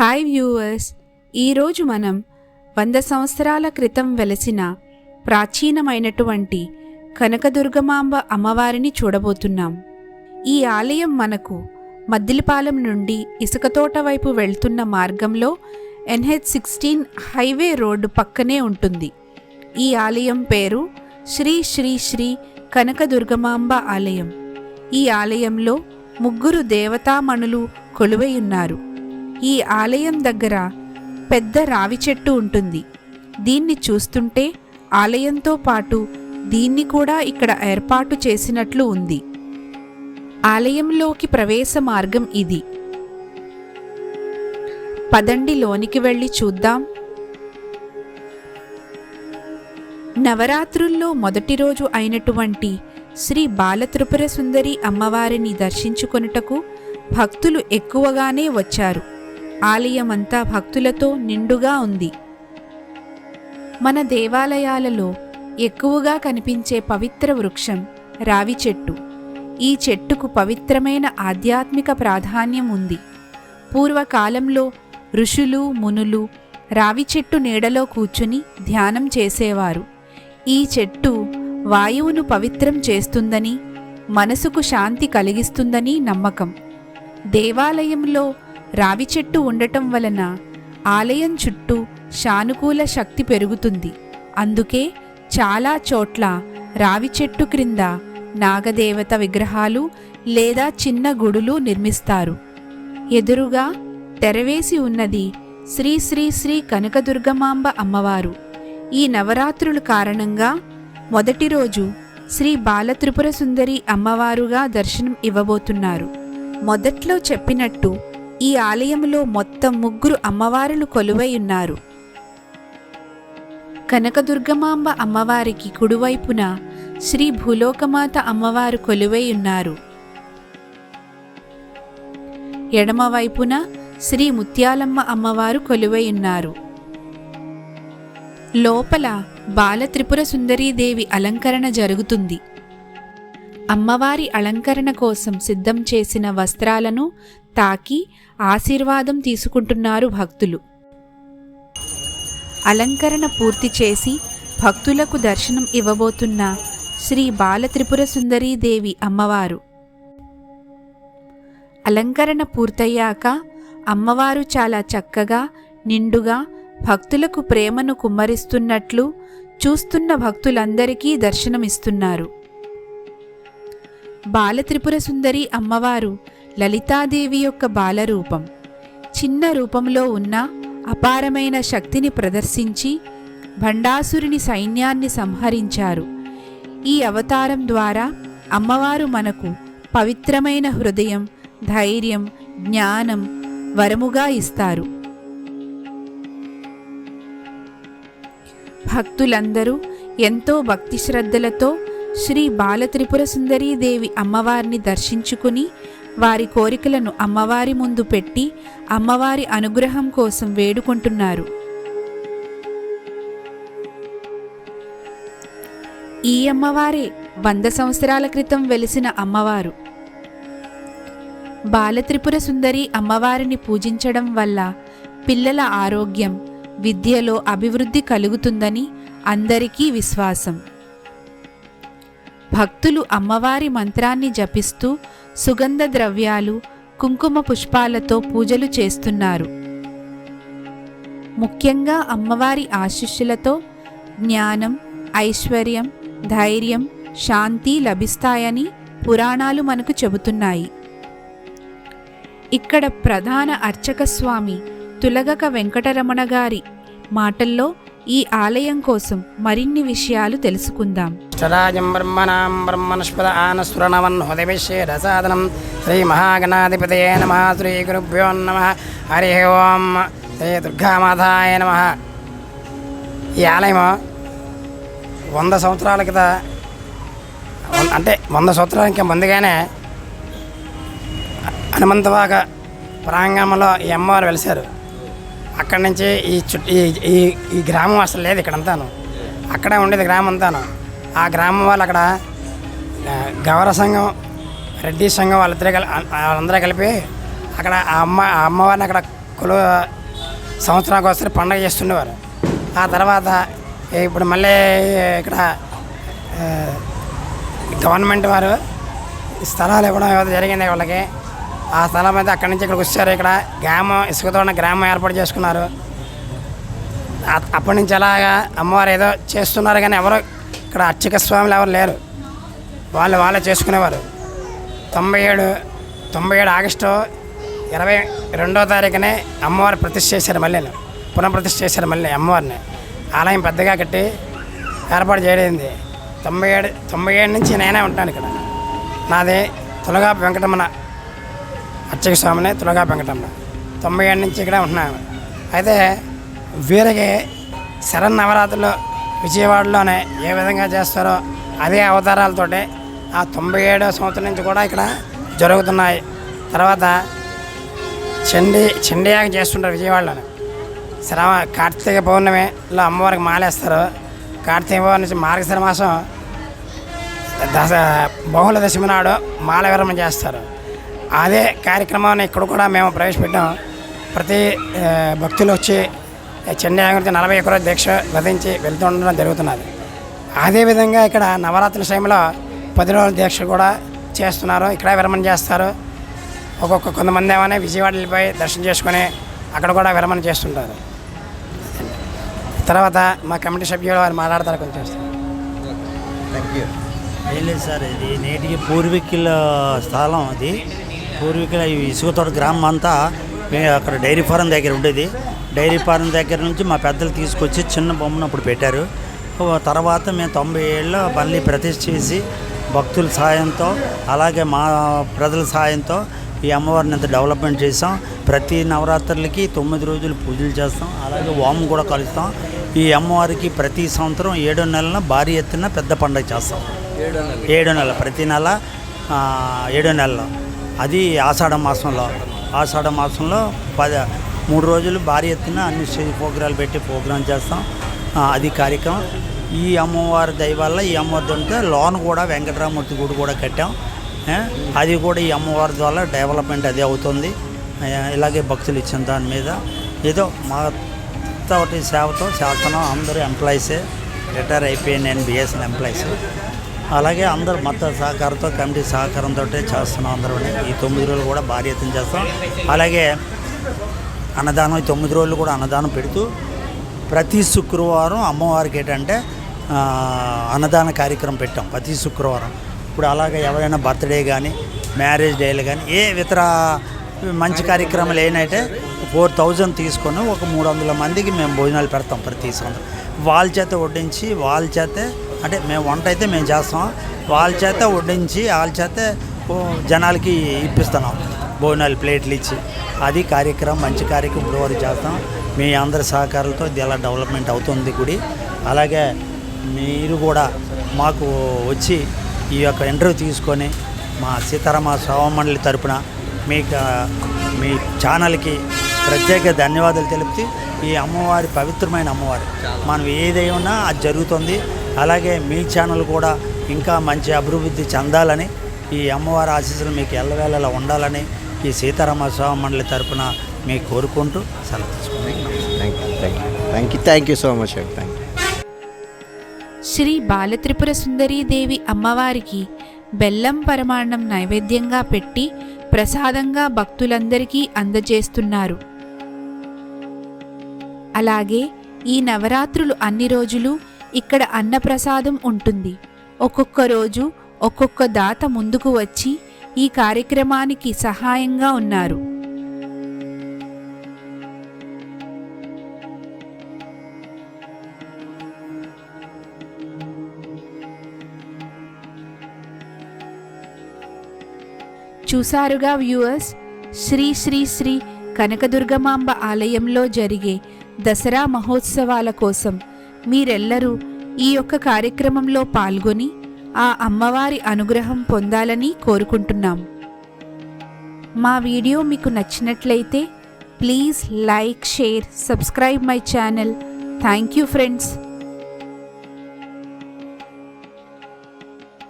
Hi viewers ఈరోజు మనం వంద సంవత్సరాల క్రితం వెలసిన ప్రాచీనమైనటువంటి కనకదుర్గమాంబ అమ్మవారిని చూడబోతున్నాం. ఈ ఆలయం మనకు మద్దిలిపాలెం నుండి ఇసుకతోట వైపు వెళ్తున్న మార్గంలో ఎన్హెచ్ సిక్స్టీన్ హైవే రోడ్డు పక్కనే ఉంటుంది. ఈ ఆలయం పేరు శ్రీ శ్రీ శ్రీ కనకదుర్గమాంబ ఆలయం. ఈ ఆలయంలో ముగ్గురు దేవతామణులు కొలువై ఉన్నారు. ఈ ఆలయం దగ్గర పెద్ద రావి చెట్టు ఉంటుంది. దీన్ని చూస్తుంటే ఆలయంతో పాటు దీన్ని కూడా ఇక్కడ ఏర్పాటు చేసినట్లు ఉంది. ఆలయంలోకి ప్రవేశ మార్గం ఇది. పదండి లోనికి వెళ్ళి చూద్దాం. నవరాత్రుల్లో మొదటి రోజు అయినటువంటి శ్రీ బాలత్రిపుర సుందరి అమ్మవారిని దర్శించుకొనుటకు భక్తులు ఎక్కువగానే వచ్చారు. ఆలయమంతా భక్తులతో నిండుగా ఉంది. మన దేవాలయాలలో ఎక్కువగా కనిపించే పవిత్ర వృక్షం రావి చెట్టు. ఈ చెట్టుకు పవిత్రమైన ఆధ్యాత్మిక ప్రాధాన్యం ఉంది. పూర్వకాలంలో ఋషులు మునులు రావి చెట్టు నీడలో కూర్చుని ధ్యానం చేసేవారు. ఈ చెట్టు వాయువును పవిత్రం చేస్తుందని మనసుకు శాంతి కలిగిస్తుందని నమ్మకం. దేవాలయంలో రావి చెట్టు ఉండటం వలన ఆలయం చుట్టూ సానుకూల శక్తి పెరుగుతుంది. అందుకే చాలా చోట్ల రావి చెట్టు క్రింద నాగదేవత విగ్రహాలు లేదా చిన్న గుడులు నిర్మిస్తారు. ఎదురుగా తెరవేసి ఉన్నది శ్రీ శ్రీ శ్రీ కనకదుర్గమాంబ అమ్మవారు. ఈ నవరాత్రుల కారణంగా మొదటి రోజు శ్రీ బాలత్రిపుర సుందరి అమ్మవారుగా దర్శనం ఇవ్వబోతున్నారు. మొదట్లో చెప్పినట్టు ఈ ఆలయంలో మొత్తం ముగ్గురు అమ్మవారులు కొలువై ఉన్నారు. కనకదుర్గమాంబ అమ్మవారికి కుడివైపున శ్రీ భూలోకమాత అమ్మవారు కొలువై ఉన్నారు. ఎడమవైపున శ్రీ ముత్యాలమ్మ అమ్మవారు కొలువై ఉన్నారు. లోపల బాలత్రిపుర సుందరీదేవి అలంకరణ జరుగుతుంది. అమ్మవారి అలంకరణ కోసం సిద్ధం చేసిన వస్త్రాలను తాకి ఆశీర్వాదం తీసుకుంటున్నారు భక్తులు. అలంకరణ పూర్తి చేసి భక్తులకు దర్శనం ఇవ్వబోతున్న శ్రీ బాలత్రిపుర సుందరీదేవి అమ్మవారు. అలంకరణ పూర్తయ్యాక అమ్మవారు చాలా చక్కగా నిండుగా భక్తులకు ప్రేమను కుమ్మరిస్తున్నట్లు చూస్తున్న భక్తులందరికీ దర్శనమిస్తున్నారు. బాలత్రిపుర సుందరి అమ్మవారు లలితాదేవి యొక్క బాలరూపం. చిన్న రూపంలో ఉన్న అపారమైన శక్తిని ప్రదర్శించి భండాసురుని సైన్యాన్ని సంహరించారు. ఈ అవతారం ద్వారా అమ్మవారు మనకు పవిత్రమైన హృదయం ధైర్యం జ్ఞానం వరముగా ఇస్తారు. భక్తులందరూ ఎంతో భక్తి శ్రద్ధలతో శ్రీ బాలత్రిపుర సుందరీదేవి అమ్మవారిని దర్శించుకుని వారి కోరికలను అమ్మవారి ముందు పెట్టి అమ్మవారి అనుగ్రహం కోసం వేడుకుంటున్నారు. ఈ అమ్మవారే వంద సంవత్సరాల క్రితం వెలిసిన అమ్మవారు. బాలత్రిపుర సుందరి అమ్మవారిని పూజించడం వల్ల పిల్లల ఆరోగ్యం విద్యలో అభివృద్ధి కలుగుతుందని అందరికీ విశ్వాసం. భక్తులు అమ్మవారి మంత్రాన్ని జపిస్తూ సుగంధ ద్రవ్యాలు కుంకుమ పుష్పాలతో పూజలు చేస్తున్నారు. ముఖ్యంగా అమ్మవారి ఆశిష్యులతో జ్ఞానం ఐశ్వర్యం ధైర్యం శాంతి లభిస్తాయని పురాణాలు మనకు చెబుతున్నాయి. ఇక్కడ ప్రధాన అర్చక స్వామి తులగక వెంకటరమణ గారి మాటల్లో ఈ ఆలయం కోసం మరిన్ని విషయాలు తెలుసుకుందాం. అష్టరాజం బ్రహ్మణాం బ్రహ్మణస్పద ఆనస్ఫురణవన్ హృదయవిశేషసాదనం శ్రీ మహాగణాధిపతయే నమ శ్రీ గురుభ్యో నమ హరి ఓం శ్రీ దుర్గామాతాయ నమ ఈ ఆలయము వంద సంవత్సరాల క్రిత అంటే వంద సంవత్సరాలకి ముందుగానే హనుమంతవాగ ప్రాంగణంలో ఈ అమ్మవారు వెలిశారు. అక్కడి నుంచి ఈ చుట్టూ ఈ ఈ ఈ గ్రామం అసలు లేదు ఇక్కడంతాను. అక్కడే ఉండేది గ్రామం అంతాను. ఆ గ్రామం వాళ్ళు అక్కడ గవర సంఘం రెడ్డి సంఘం వాళ్ళిద్దరే కలి వాళ్ళందరూ కలిపి అక్కడ ఆ అమ్మ ఆ అమ్మవారిని అక్కడ కుల సంవత్సరానికి వస్తే పండగ చేస్తుండేవారు. ఆ తర్వాత ఇప్పుడు మళ్ళీ ఇక్కడ గవర్నమెంట్ వారు స్థలాలు ఇవ్వడం ఏదో జరిగింది వాళ్ళకి. ఆ స్థలం అయితే అక్కడి నుంచి ఇక్కడికి వచ్చారు. ఇక్కడ గ్రామం ఇసుకతో ఉన్న గ్రామం ఏర్పాటు చేసుకున్నారు. అప్పటి నుంచి అలాగా అమ్మవారు ఏదో చేస్తున్నారు కానీ ఎవరు ఇక్కడ అర్చక స్వాములు ఎవరు లేరు. వాళ్ళు వాళ్ళే చేసుకునేవారు. తొంభై ఏడు తొంభై ఏడు ఆగస్టు ఇరవై రెండో తారీఖునే అమ్మవారు ప్రతిష్ఠ చేశారు మళ్ళీ. పునఃప్రతిష్ఠ చేశారు మళ్ళీ అమ్మవారిని. ఆలయం పెద్దగా కట్టి ఏర్పాటు చేయడింది తొంభై ఏడు తొంభై ఏడు నుంచి నేనే ఉంటాను ఇక్కడ. నాది తులగా వెంకటరమణ అర్చక స్వామిని తులగా వెంకటమ్మ. తొంభై ఏడు నుంచి ఇక్కడ ఉంటున్నాను. అయితే వీరికి శరణ్ నవరాత్రులు విజయవాడలోనే ఏ విధంగా చేస్తారో అదే అవతారాలతోటి ఆ తొంభై ఏడో సంవత్సరం నుంచి కూడా ఇక్కడ జరుగుతున్నాయి. తర్వాత చండీ చండీయాగ చేస్తుంటారు విజయవాడలోనే. శ్రావ కార్తీక పౌర్ణమిలో అమ్మవారికి మాలేస్తారు. కార్తీక పౌర్ణమి నుంచి మార్గశిర మాసం దశ బహుళ దశమి నాడు మాల విరమణ చేస్తారు. అదే కార్యక్రమాన్ని ఇక్కడ కూడా మేము ప్రవేశపెట్టాం. ప్రతి భక్తులు వచ్చి చండీయాగం నలభై ఒక్క రోజు దీక్ష వధించి వెళ్తుండడం జరుగుతున్నది. అదేవిధంగా ఇక్కడ నవరాత్రి సమయంలో పది రోజుల దీక్ష కూడా చేస్తున్నారు. ఇక్కడ విరమణ చేస్తారు. ఒక్కొక్క కొంతమంది ఏమైనా విజయవాడ వెళ్ళిపోయి దర్శనం చేసుకొని అక్కడ కూడా విరమణ చేస్తుంటారు. తర్వాత మా కమిటీ సభ్యులు వారు మాట్లాడతారు కొంచెం థ్యాంక్ యూ. ఏం లేదు సార్ ఇది నేటికి పూర్వీకుల స్థలం అది. పూర్వీకుల ఈ ఇసుకతోట గ్రామం అంతా మేము అక్కడ డైరీ ఫారం దగ్గర ఉండేది. డైరీ ఫారం దగ్గర నుంచి మా పెద్దలు తీసుకొచ్చి చిన్న బొమ్మను అప్పుడు పెట్టారు. తర్వాత మేము తొంభై ఏళ్ళలో మళ్ళీ ప్రతిష్ఠ చేసి భక్తుల సాయంతో అలాగే మా ప్రజల సాయంతో ఈ అమ్మవారిని అంత డెవలప్మెంట్ చేసాం ప్రతి నవరాత్రులకి తొమ్మిది రోజులు పూజలు చేస్తాం. అలాగే వాము కూడా కలుస్తాం. ఈ అమ్మవారికి ప్రతి సంవత్సరం ఏడో నెలన భారీ ఎత్తున పెద్ద పండుగ చేస్తాం. ఏడు ఏడో నెల ప్రతి నెల ఏడో నెలలో. అది ఆషాఢ మాసంలో. ఆషాఢ మాసంలో పద మూడు రోజులు భారీ ఎత్తున అన్ని స్టేజ్ ప్రోగ్రాలు పెట్టి ప్రోగ్రాం చేస్తాం. అది కార్యక్రమం. ఈ అమ్మవారి దయ ఈ అమ్మవారి ఉంటే లోన్ కూడా వెంకటరామూర్తి గుడి కూడా కట్టాం. అది కూడా ఈ అమ్మవారి ద్వారా డెవలప్మెంట్ అది అవుతుంది. ఇలాగే భక్తులు ఇచ్చిన దాని మీద. ఏదో మా తోటి సేవతో చేస్తున్నాం. అందరూ ఎంప్లాయీసే. రిటైర్ అయిపోయి నేను బిఎస్ఎన్ ఎంప్లాయీస్. అలాగే అందరూ మత సహకారంతో కమిటీ సహకారంతో చేస్తున్నాం అందరూ ఈ తొమ్మిది రోజులు కూడా భారీ ఎత్తున చేస్తాం. అలాగే అన్నదానం తొమ్మిది రోజులు కూడా అన్నదానం పెడుతూ ప్రతి శుక్రవారం అమ్మవారికి ఏంటంటే అన్నదాన కార్యక్రమం పెట్టాం ప్రతి శుక్రవారం. ఇప్పుడు అలాగే ఎవరైనా బర్త్డే కానీ మ్యారేజ్ డేలు కానీ ఏ ఇతర మంచి కార్యక్రమాలు ఏంటంటే ఫోర్ థౌజండ్ తీసుకొని ఒక మూడు వందల మందికి మేము భోజనాలు పెడతాం ప్రతి సంవత్సరం. వాళ్ళ చేత వడ్డించి వాళ్ళ చేతే అంటే మేము వంట అయితే మేము చేస్తాం. వాళ్ళ చేత వడ్డించి వాళ్ళ చేత జనాలకి ఇప్పిస్తున్నాం. బోనాలు ప్లేట్లు ఇచ్చి అది కార్యక్రమం మంచి కార్యక్రమం ఇప్పటివరకు చేస్తాం. మీ అందరి సహకారంతో ఇది ఎలా డెవలప్మెంట్ అవుతుంది గుడి. అలాగే మీరు కూడా మాకు వచ్చి ఈ యొక్క ఇంటర్వ్యూ తీసుకొని మా సీతారామ మండలి తరపున మీకు మీ ఛానల్కి ప్రత్యేక ధన్యవాదాలు తెలుపుతూ ఈ అమ్మవారి పవిత్రమైన అమ్మవారి. మనం ఏదైనా అది జరుగుతుంది. అలాగే మీ ఛానల్ కూడా ఇంకా మంచి అభివృద్ధి చెందాలని ఈ అమ్మవారి ఆశీస్సులు మీకు ఎల్లవేళలా ఉండాలని ఈ సీతారామ స్వామి మండలి తరపున మీకు కోరుకుంటూ సెలవు తీసుకుంటాం thank you thank you thank you thank you so much thank you Sri Balatripura Sundaridevi అమ్మవారికి బెల్లం పరమాన్నం నైవేద్యంగా పెట్టి ప్రసాదంగా భక్తులందరికీ అందజేస్తున్నారు. అలాగే ఈ నవరాత్రులు అన్ని రోజులు ఇక్కడ అన్నప్రసాదం ఉంటుంది. ఒక్కొక్క రోజు ఒక్కొక్క దాత ముందుకు వచ్చి ఈ కార్యక్రమానికి సహాయంగా ఉన్నారు. చూసారుగా వ్యూవర్స్ శ్రీ శ్రీ శ్రీ కనకదుర్గమాంబ ఆలయంలో జరిగే దసరా మహోత్సవాల కోసం మీరెల్లరూ ఈ యొక్క కార్యక్రమంలో పాల్గొని ఆ అమ్మవారి అనుగ్రహం పొందాలని కోరుకుంటున్నాం. మా వీడియో మీకు నచ్చినట్లయితే please like share subscribe my channel. Thank you friends.